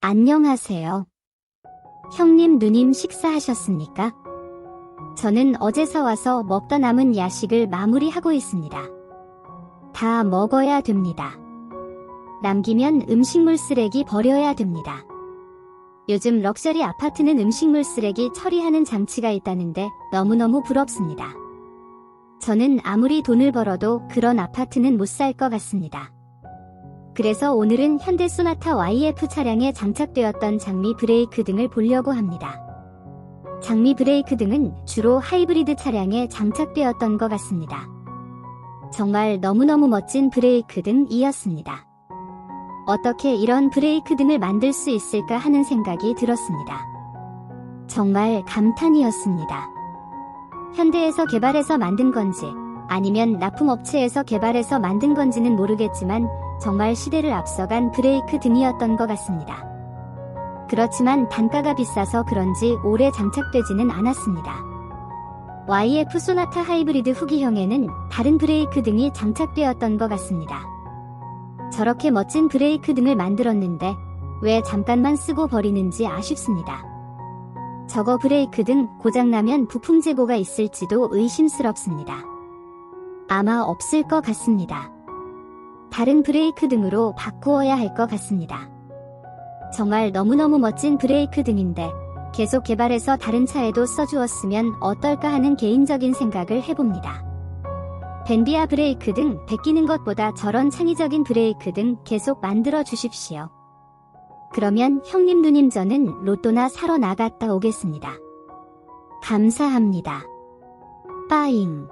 안녕하세요. 형님, 누님 식사하셨습니까? 저는 어제 사와서 먹다 남은 야식을 마무리하고 있습니다. 다 먹어야 됩니다. 남기면 음식물 쓰레기 버려야 됩니다. 요즘 럭셔리 아파트는 음식물 쓰레기 처리하는 장치가 있다는데 너무너무 부럽습니다. 저는 아무리 돈을 벌어도 그런 아파트는 못 살 것 같습니다. 그래서 오늘은 현대 소나타 YF 차량에 장착되었던 장미 브레이크 등을 보려고 합니다. 장미 브레이크 등은 주로 하이브리드 차량에 장착되었던 것 같습니다. 정말 너무너무 멋진 브레이크 등이었습니다. 어떻게 이런 브레이크 등을 만들 수 있을까 하는 생각이 들었습니다. 정말 감탄이었습니다. 현대에서 개발해서 만든 건지 아니면 납품업체에서 개발해서 만든 건지는 모르겠지만 정말 시대를 앞서간 브레이크 등이었던 것 같습니다. 그렇지만 단가가 비싸서 그런지 오래 장착되지는 않았습니다. YF 소나타 하이브리드 후기형에는 다른 브레이크 등이 장착되었던 것 같습니다. 저렇게 멋진 브레이크 등을 만들었는데 왜 잠깐만 쓰고 버리는지 아쉽습니다. 저거 브레이크 등 고장나면 부품 재고가 있을지도 의심스럽습니다. 아마 없을 것 같습니다. 다른 브레이크 등으로 바꾸어야 할 것 같습니다. 정말 너무너무 멋진 브레이크 등인데 계속 개발해서 다른 차에도 써주었으면 어떨까 하는 개인적인 생각을 해봅니다. 벤비아 브레이크 등 베끼는 것보다 저런 창의적인 브레이크 등 계속 만들어 주십시오. 그러면 형님 누님 저는 로또나 사러 나갔다 오겠습니다. 감사합니다. 빠잉.